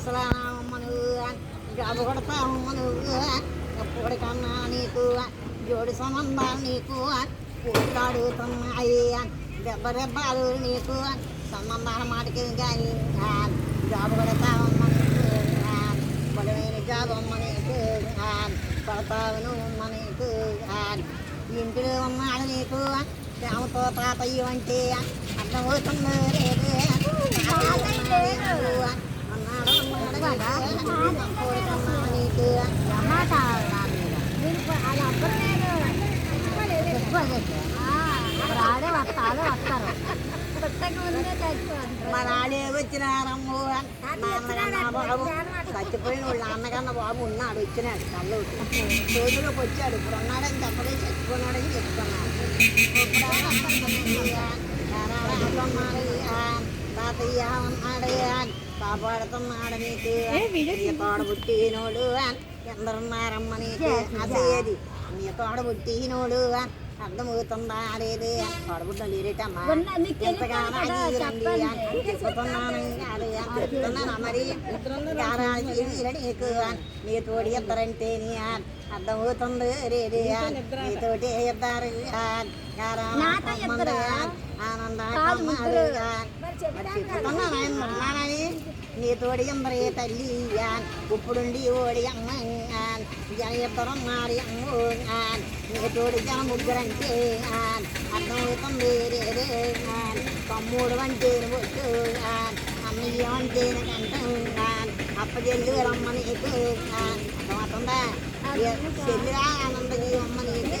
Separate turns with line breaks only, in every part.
అసలు నువ్వు జాబు కొడతావు నువ్వు ఎప్పుడు కన్నా నీకు జోడి సంబంధాలు నీకు పుట్టాడుతున్నాయి దెబ్బ దెబ్బలు నీకు సంబంధాల మాటకి కానీ జాబు కొడతావమ్మ నువ్వు బలమైన జాబు అమ్మ నీకు కొడతావు నీకు ఇంటిలో ఉన్నాడు నీకు ప్రేమతో తాతయ్య అంటే అర్థమవుతుంది రేపు
రాడే వస్తాడు వస్తారు
మా నాడే వచ్చినారమ్ము నాన్నకన్నా చచ్చిపోయిన వాళ్ళ నాన్నకన్నా బాబు ఉన్నాడు వచ్చినాడు కళ్ళు రోజులోకి వచ్చాడు ఇప్పుడు ఉన్నాడని చెప్పలేదు చచ్చిపోయినాడని చెప్తున్నాడు తాతయ్య ఉన్నాడు కాపాడుతున్నాడు నీకు నీ తోడ పుట్టినోడు ఎందరున్నారమ్మ నీకు అసేది నీ తోడ పుట్టినోడు అర్థమవుతుందా లేదు తోడబుట్టిన లేరేటమ్మా ఎంతగానో. చెప్తున్నాను మరి నీకు నీ తోడి ఇద్దరంటే నీ అర్థమవుతుంది రేది నీ తోటి ఇద్దరా? ఆనంద
కాదు
నీ తోడి ఇందరి తల్లి ఇప్పుడుండి ఓడి అమ్మ జన ఇద్దరు మారి అమ్మ నీ తోడి జన ముగ్గురంటే అర్థమవుతుంది వేరేదే తమ్ముడు అంటే ఒట్టు అమ్మయ్య అంటే కంటాను అప్పచెల్లి రమ్మ నీకు అర్థమవుతుందా చెల్లిరా ఆనంద అమ్మ నీకు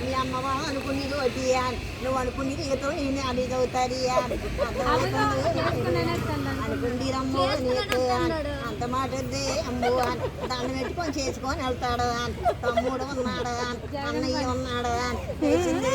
మీ అమ్మ అనుకునేది నువ్వు అనుకునేది నేను అది చదువుతాది అనుకుంది నీకు అంత మాట అమ్మో అమ్ము అని దాన్ని పెట్టుకొని చేసుకొని వెళ్తాడు. అని తమ్ముడు ఉన్నాడు. అని అన్నయ్య ఉన్నాడు. అని తెలిసిందే